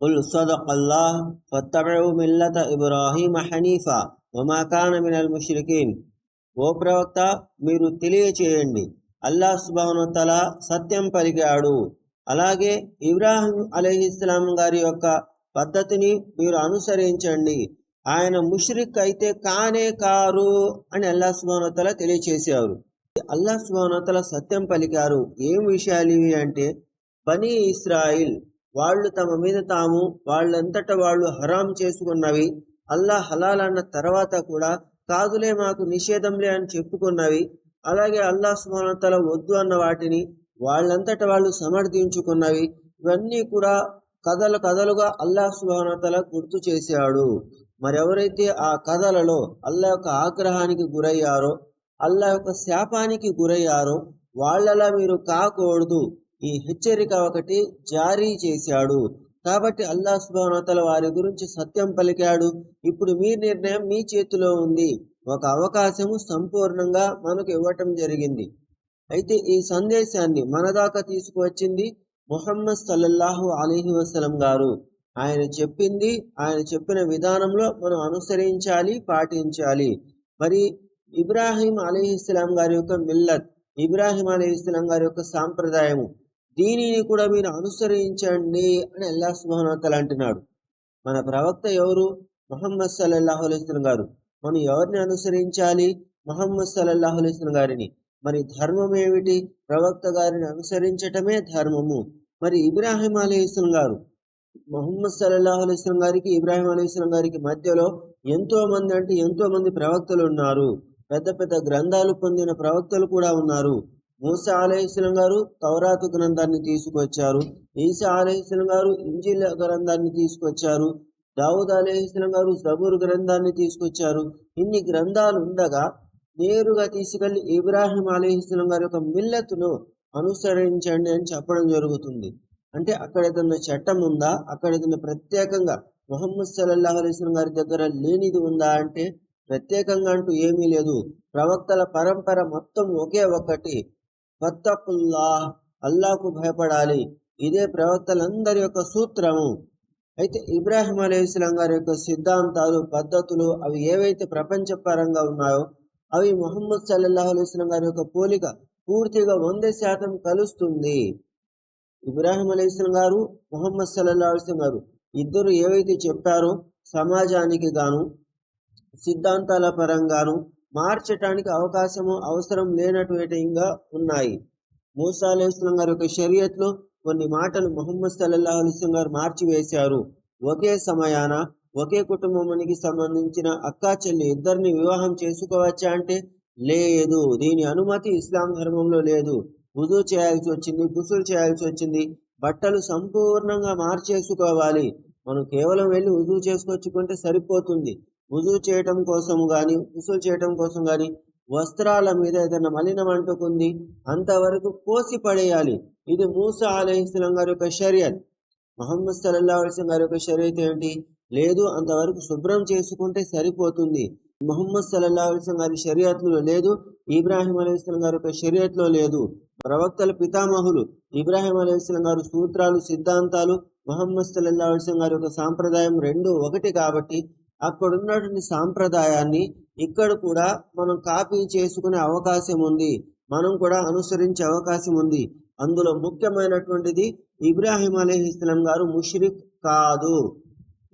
قل صدق الله فاتبعوا ملة إبراهيم حنيفا وما كان من المشركين ఓ ప్రవక్త మీరు తెలియచేయండి అల్లాహ్ సుబానుతల సత్యం పలికాడు అలాగే ఇబ్రాహిం అలీహిస్లాం గారి యొక్క పద్ధతిని మీరు అనుసరించండి ఆయన ముష్రిక్ అయితే కానే కారు అని అల్లాహ్ సుబానుతల తెలియచేశారు అల్లాహ్ సుబానుతల సత్యం పలికారు ఏం విషయాలు ఇవి అంటే బనీ ఇస్రాయిల్ వాళ్ళు తమ మీద తాము వాళ్ళంతట వాళ్ళు హరాం చేసుకున్నవి అల్లాహ్ హలాల్ అన్న తర్వాత కూడా కాదులే మాకు నిషేధంలే అని చెప్పుకున్నవి అలాగే అల్లా సుమానతల వద్దు అన్న వాటిని వాళ్ళంతట వాళ్ళు సమర్థించుకున్నవి ఇవన్నీ కూడా కథలు కథలుగా అల్లాహ్ సుభానతల గుర్తు చేశాడు. మరి ఎవరైతే ఆ కథలలో అల్లా యొక్క ఆగ్రహానికి గురయ్యారో అల్లా యొక్క శాపానికి గురయ్యారో వాళ్ళలా మీరు కాకూడదు. ఈ హెచ్చరిక ఒకటి జారీ చేశాడు. కాబట్టి అల్లా సుబానతల వారి గురించి సత్యం పలికాడు. ఇప్పుడు మీ నిర్ణయం మీ చేతిలో ఉంది. ఒక అవకాశము సంపూర్ణంగా మనకు ఇవ్వటం జరిగింది. అయితే ఈ సందేశాన్ని మన దాకా తీసుకువచ్చింది మొహమ్మద్ సల్లల్లాహు అలీహి వసలం గారు. ఆయన చెప్పింది ఆయన చెప్పిన విధానంలో మనం అనుసరించాలి పాటించాలి. మరి ఇబ్రాహీం అలీహిస్లాం గారి యొక్క మిల్లత్ ఇబ్రాహీం అలీహిస్లాం గారి యొక్క సాంప్రదాయము దీనిని కూడా మీరు అనుసరించండి అని అల్లా సుబానతలు అంటున్నాడు. మన ప్రవక్త ఎవరు? మొహమ్మద్ సల్లల్లాహు అలైస్లం గారు. మనం ఎవరిని అనుసరించాలి? మొహమ్మద్ సల్లల్లాహు అలైస్లం గారిని. మరి ధర్మం ఏమిటి? ప్రవక్త గారిని అనుసరించటమే ధర్మము. మరి ఇబ్రాహిం అలీస్లం గారు మొహమ్మద్ సల్లల్లాహు అలైస్లం గారికి ఇబ్రాహిం అలీస్లం గారికి మధ్యలో ఎంతో మంది అంటే ఎంతో మంది ప్రవక్తలు ఉన్నారు. పెద్ద పెద్ద గ్రంథాలు పొందిన ప్రవక్తలు కూడా ఉన్నారు. మూస అలహిస్లం గారు తౌరాతు గ్రంథాన్ని తీసుకొచ్చారు. ఈసా అలహిస్లం గారు ఇంజిల్ గ్రంథాన్ని తీసుకొచ్చారు. దావుద్ అలహిస్లం గారు జబూర్ గ్రంథాన్ని తీసుకొచ్చారు. ఇన్ని గ్రంథాలు ఉండగా నేరుగా తీసుకెళ్ళి ఇబ్రాహిం అలీహిస్లం గారి యొక్క మిల్లతును అనుసరించండి అని చెప్పడం జరుగుతుంది. అంటే అక్కడ ఏదైనా చట్టం ఉందా? అక్కడ ఏదైనా ప్రత్యేకంగా మొహమ్మద్ సల్లాహ్ అలైస్లం గారి దగ్గర లేనిది ఉందా అంటే ప్రత్యేకంగా అంటూ ఏమీ లేదు. ప్రవక్తల పరంపర మొత్తం ఒకే ఒక్కటి వత్తకుల్లా అల్లాకు భయపడాలి. ఇదే ప్రవక్తలందరి యొక్క సూత్రము. అయితే ఇబ్రాహిం అలీస్లాం గారి యొక్క సిద్ధాంతాలు పద్ధతులు అవి ఏవైతే ప్రపంచపరంగా ఉన్నాయో అవి మొహమ్మద్ సల్లల్లాహు అలైస్లాం గారి యొక్క పోలిక పూర్తిగా వంద శాతం కలుస్తుంది. ఇబ్రాహిం అలీస్లాం గారు మొహమ్మద్ సల్లల్లాహు గారు ఇద్దరు ఏవైతే చెప్పారో సమాజానికి గాను సిద్ధాంతాల పరంగాను మార్చటానికి అవకాశము అవసరం లేనటువంటిగా ఉన్నాయి. మూసా గారి యొక్క షరియత్లో కొన్ని మాటలు మొహమ్మద్ సల్లల్లా అలైస్లం గారు మార్చివేశారు. ఒకే సమయాన ఒకే కుటుంబానికి సంబంధించిన అక్కా చెల్లి ఇద్దరిని వివాహం చేసుకోవచ్చా అంటే లేదు. దీని అనుమతి ఇస్లాం ధర్మంలో లేదు. వుజూ చేయాల్సి వచ్చింది గుసులు చేయాల్సి వచ్చింది. బట్టలు సంపూర్ణంగా మార్చేసుకోవాలి. మనం కేవలం వెళ్ళి వుజూ చేసుకొచ్చుకుంటే సరిపోతుంది. వుజు చేయటం కోసం కానీ ఉసులు చేయటం కోసం కానీ వస్త్రాల మీద ఏదైనా మలినం అంటుకుంది అంతవరకు కోసి పడేయాలి. ఇది మూస ఆలయస్లం గారి యొక్క షరియత్ మహమ్మద్ సల్లల్లా అలిస్లం గారి యొక్క షరియత్ ఏంటి? లేదు అంతవరకు శుభ్రం చేసుకుంటే సరిపోతుంది. మహమ్మద్ సల్లా అలిస్లం గారి షరియత్లో లేదు ఇబ్రాహిం అలైహిస్లం గారి యొక్క షరియత్లో లేదు. ప్రవక్తల పితామహులు ఇబ్రాహిం అలైహిస్లం గారు సూత్రాలు సిద్ధాంతాలు మహమ్మద్ సల్లల్లా అలిస్లం గారి యొక్క సాంప్రదాయం రెండు ఒకటి కాబట్టి అక్కడ ఉన్నటువంటి సాంప్రదాయాన్ని ఇక్కడ కూడా మనం కాపీ చేసుకునే అవకాశం ఉంది. మనం కూడా అనుసరించే అవకాశం ఉంది. అందులో ముఖ్యమైనటువంటిది ఇబ్రాహిం అలీహిస్లాం గారు ముషరిక్ కాదు.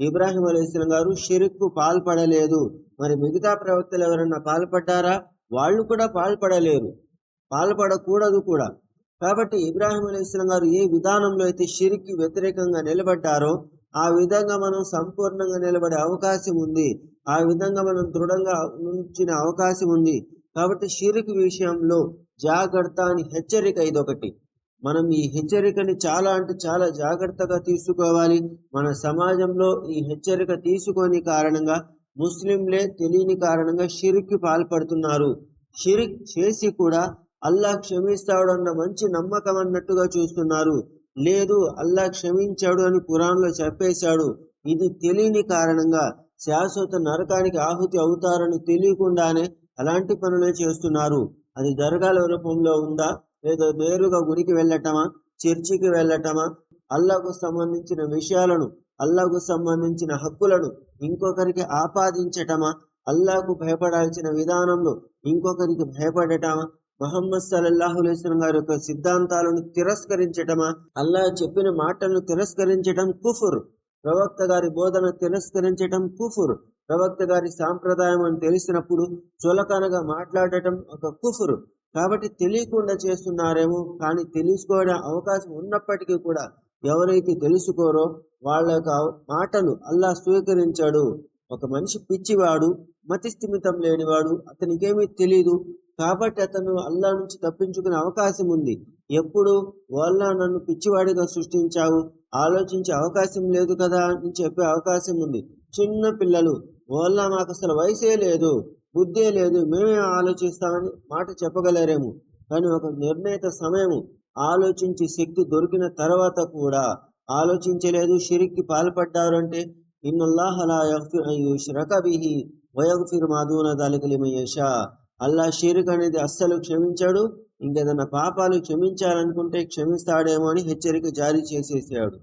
ఇబ్రాహిం అలీస్లాం గారు షిరిక్కు పాల్పడలేదు. మరి మిగతా ప్రవక్తలు ఎవరన్నా పాల్పడ్డారా? వాళ్ళు కూడా పాల్పడలేరు. పాల్పడకూడదు కూడా. కాబట్టి ఇబ్రాహిం అలీస్లాం గారు ఏ విధానంలో అయితే షిరికి వ్యతిరేకంగా నిలబడ్డారో ఆ విధంగా మనం సంపూర్ణంగా నిలబడే అవకాశం ఉంది. ఆ విధంగా మనం దృఢంగా ఉంచిన అవకాశం ఉంది. కాబట్టి షిరిక్ విషయంలో జాగ్రత్త అని హెచ్చరిక ఇదొకటి. మనం ఈ హెచ్చరికని చాలా అంటే చాలా జాగ్రత్తగా తీసుకోవాలి. మన సమాజంలో ఈ హెచ్చరిక తీసుకొని కారణంగా ముస్లింలే తెలియని కారణంగా షిరిక్కి పాల్పడుతున్నారు. షిరిక్ చేసి కూడా అల్లా క్షమిస్తాడన్న మంచి నమ్మకం అన్నట్టుగా చూస్తున్నారు. లేదు అల్లా క్షమించాడు అని కురాన్లో చెప్పేశాడు. ఇది తెలియని కారణంగా శాశ్వత నరకానికి ఆహుతి అవుతారని తెలియకుండానే అలాంటి పనులే చేస్తున్నారు. అది దర్గాల రూపంలో ఉందా? లేదా నేరుగా గుడికి వెళ్ళటమా? చర్చికి వెళ్ళటమా? అల్లాకు సంబంధించిన విషయాలను అల్లాకు సంబంధించిన హక్కులను ఇంకొకరికి ఆపాదించటమా? అల్లాకు భయపడాల్సిన విధానంలో ఇంకొకరికి భయపడటమా? మహమ్మద్ సల్లల్లాహు అలైస్లం గారి యొక్క సిద్ధాంతాలను తిరస్కరించటమా? అల్లా చెప్పిన మాటలను తిరస్కరించటం కుఫుర్. ప్రవక్త గారి బోధన తిరస్కరించటం కుఫుర్. ప్రవక్త గారి సాంప్రదాయం అని తెలిసినప్పుడు చులకనగా మాట్లాడటం ఒక కుఫురు. కాబట్టి తెలియకుండా చేస్తున్నారేమో కానీ తెలుసుకోవడం అవకాశం ఉన్నప్పటికీ కూడా ఎవరైతే తెలుసుకోరో వాళ్ళ యొక్క మాటలు అల్లా స్వీకరించాడు. ఒక మనిషి పిచ్చివాడు మతిస్థిమితం లేనివాడు అతనికేమీ తెలియదు కాబట్టి అతను అల్లా నుంచి తప్పించుకునే అవకాశం ఉంది. ఎప్పుడు? వాళ్ళ నన్ను పిచ్చివాడిగా సృష్టించావు. ఆలోచించే అవకాశం లేదు కదా అని చెప్పే అవకాశం ఉంది. చిన్న పిల్లలు వాళ్ళ మాకు అసలు వయసే లేదు. బుద్ధే లేదు. మేమే ఆలోచిస్తామని మాట చెప్పగలరేమో. కానీ ఒక నిర్ణీత సమయము. ఆలోచించి శక్తి దొరికిన తర్వాత కూడా ఆలోచించలేదు. షిరిక్కి పాల్పడ్డారు అంటే ఇన్నల్లాహలా యగ్ఫిర్ అన్ యుష్రక బిహి వయగ్ఫిర్ మా అల్లా షిరిక్ అనేది అస్సలు క్షమించాడు ఇంకేదన్నా పాపాలు క్షమించాలనుకుంటే క్షమిస్తాడేమో అని హెచ్చరిక జారీ చేసేసాడు.